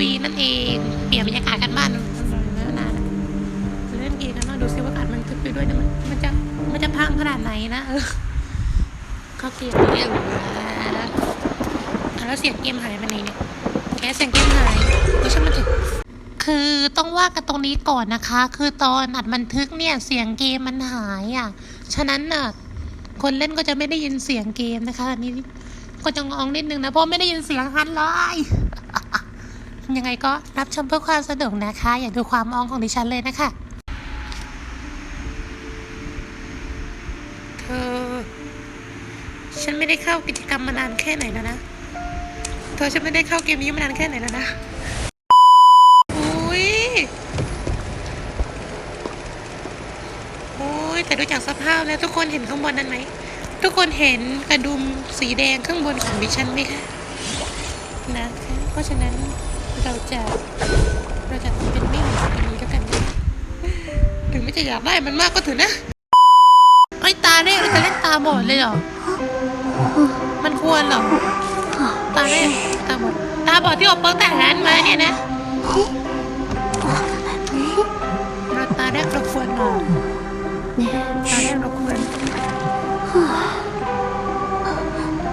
Identity V นั่นเองเปลี่ยนบรรยากาศกันบ้านแล้วนะเล่นเกมกันบ้างดูซิว่าอากาศมันทึบไปด้วยมันมันจะมันจะพังขนาดไหนนะเออเข้าเกมเรียบร้อยแล้วอะแล้วเสียงเกมหายไปไหนเนี่ยแกเสียงเกมหายแล้วช่างมันถอะคือต้องว่ากันตรงนี้ก่อนนะคะ คือตอนอัดบันทึกเนี่ยเสียงเกมมันหายอะ ฉะนั้นน่ะคนเล่นก็จะไม่ได้ยินเสียงเกมนะคะอันนี้ก็จะงองนิดนึงนะเพราะไม่ได้ยินเสียงฮันเลย ยังไงก็รับชมเพื่อความสนุกนะคะ อย่าดูความมองของดิฉันเลยนะคะเธอฉันไม่ได้เข้ากิจกรรมมานานแค่ไหนแล้วนะเธอฉันไม่ได้เข้าเกมนี้มานานแค่ไหนแล้วนะอุ้ยโอ้ยแต่ดูจากสภาพแล้วทุกคนเห็นข้างบนนั้นไหมทุกคนเห็นกระดุมสีแดงข้างบนของดิฉันไหมคะนะคะเพราะฉะนั้น เราจะเราจะเป็นไม่ห็นตรงนี้แล้วกันนะถึงไม่จะอยากได้มันมากก็เถือะนะไอ้ตาเนี่ยเราจะเล่นตาบอดเลยเหรอมันควรเหรอตาเนี่ยตาบอดตาบอดที่ออกเปิดแต่แหนมาเนี่ยนะเราตาแรกเราควรหนอตอนแรกเราควร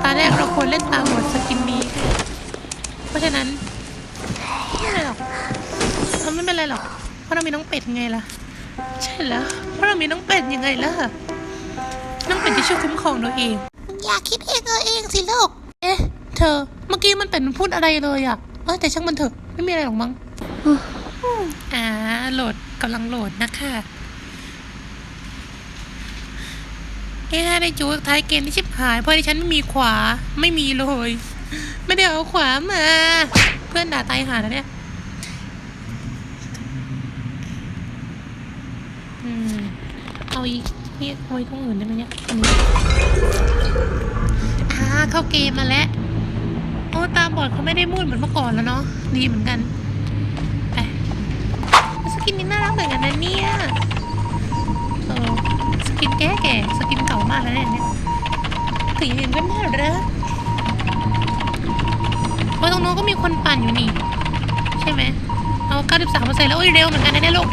ตอนแรกเราควรเล่นตามบทสกินนี้เพราะฉะนั้น เป็นไรหรอกมันไม่เป็นไรหรอก เพราะเรามีน้องเป็ดไงล่ะ ใช่แล้ว เพราะเรามีน้องเป็ดยังไงล่ะ น้องเป็ดจะช่วยคุ้มครองเราเอง อยากคิดเองเออเองสิลูก เอ๊ะ เธอ เมื่อกี้มันเป็นมันพูดอะไรเลยอะเออแต่ช่างมันเถอะ ไม่มีอะไรหรอกมั้งอ่า โหลดกำลังโหลดนะคะแค่ได้จูท้ายเกมที่ชิบหาย เพราะดิฉันไม่มีขวาไม่มีเลย ไม่ได้เอาขวามาเพื่อนด่าตายหาแล้วเนี่ย อืม เอาอีกนี่เอาอีกตรงอื่นได้ไหมเนี่ยอันนี้อ่าเข้าเกมมาแล้ว โอ้ตาบอดเขาไม่ได้มูดเหมือนเมื่อก่อนแล้วเนาะ ดีเหมือนกัน ไปสกินนี้น่ารักเหมือนกันนะเนี่ยเออสกินแก่แก่สกินเก่ามากแล้วเนี่ยถึงยังก็น่ารัก เพราะตรงโน้นก็มีคนปั่นอยู่นี่ ใช่ไหมเอา93เปอร์เซ็นต์แล้วโอ้ยเร็วเหมือนกันนะเนี่ยลูก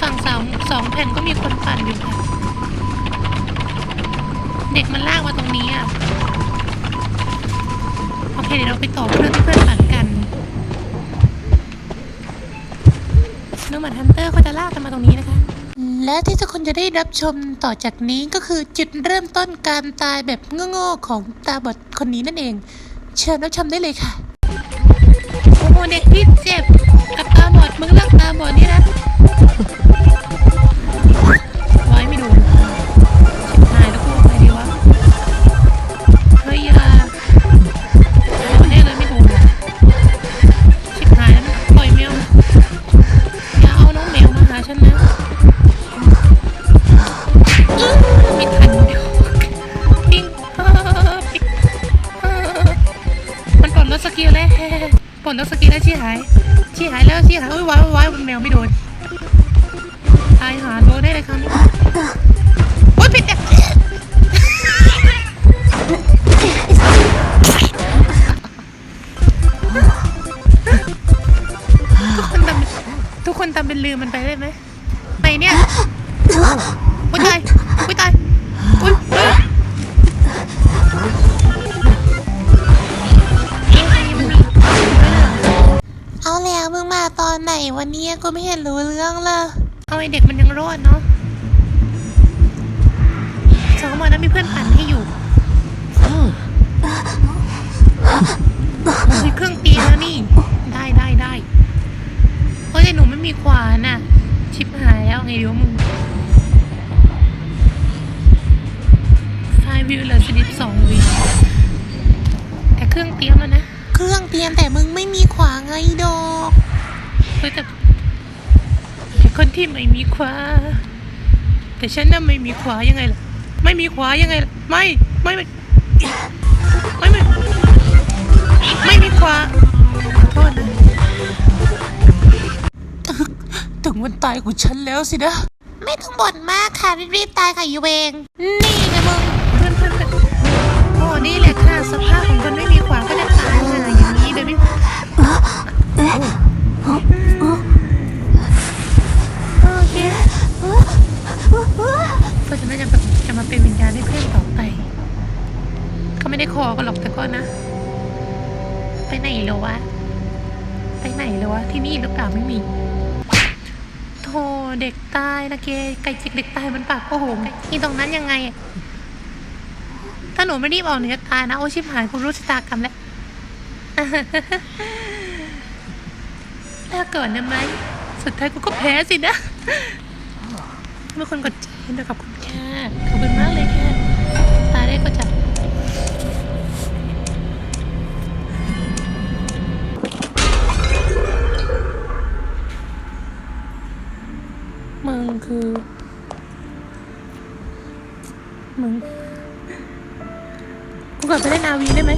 ฝั่งสามสองแผ่นก็มีคนปั่นอยู่ค่ะ เด็กมันลากมาตรงนี้อะ โอเคเดี๋ยวเราไปต่อเพื่อนที่เพื่อนปั่นกันดูเหมือนฮันเตอร์เขาจะลากกันมาตรงนี้นะคะ และที่ทุกคนจะได้รับชมต่อจากนี้ก็คือจุดเริ่มต้นการตายแบบโง่ๆของตาบอดคนนี้นั่นเอง เชิญรับชมได้เลยค่ะโอ้โหเด็กที่เจ็บกับตาบอดมึงเลือกตาบอดนี่นะายชี้หายแล้วชี้หายอุ้ยว้ายว้ายแมวไม่โดนตายหาโดนได้เลยครั้งนี้โอ๊ยผิดอะทุกคนทำทุกคนทำเป็นลืมมันไปได้ไหมไปเนี่ยอุ้ยตายอุ้ยตายอุ้ย ตอนไหนวันนี้กูไม่เห็นรู้เรื่องเลยเอาไอเด็กมันยังรอดเนาะสองวันนั้นมีเพื่อนปั่นให้อยู่มีเครื่องตีแล้วนี่ ได้ได้ได้เฮ้ยแต่หนูไม่มีขวานน่ะชิบหายแล้วไงดีวะมึงไฟวิวเหลือสิบสองวิแต่เครื่องเตรียมแล้วนะ เครื่องเตรียมแต่มึงไม่มีขวาไงดอก เฮ้ยแต่แต่คนที่ไม่มีขวาแต่ฉันน่ะไม่มีขวายังไงล่ะ ไม่มีขวายังไงล่ะ ไม่ ไม่ ไม่ ไม่ไม่ไม่มีขวาขอโทษนะถึงวันตายของฉันแล้วสินะ ไม่ต้องบ่นมากค่ะ รีบๆตายค่ะยูเวงนี่ไงมึงโอ้นี่แหละค่ะสภาพของคนไม่มีขวานก็จะตายค่ะอย่างนี้เลยพี่โอกันหรอกแต่ก็นะ ไปไหนแล้ววะ ไปไหนแล้ววะ ที่นี่หรือเปล่าไม่มีโธ่เด็กตายนะเกไก่จิกเด็กตายมันปากโอ้โหอีตรงนั้นยังไง ถ้าหนูไม่รีบออกหนูจะตายนะ โอ้ชิบหายคุณรู้ชะตากรรมแล้วถ้าเกิดนะไหมสุดท้ายกูก็แพ้สินะเมื่อคนกดใจด้วยขอบคุณค่ะขอบคุณมากเลยค่ะตาได้ก็จับ คือ มึงกูกลับไปเล่นนาวีได้ไหม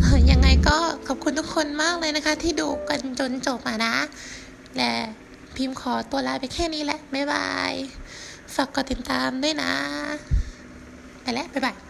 เอ่อยังไงก็ขอบคุณทุกคนมากเลยนะคะ ที่ดูกันจนจบอะนะ และพิมพ์ขอตัวลาไปแค่นี้แหละ บ๊ายบาย ฝากกดติดตามด้วยนะ ไปแล้ว บ๊ายบาย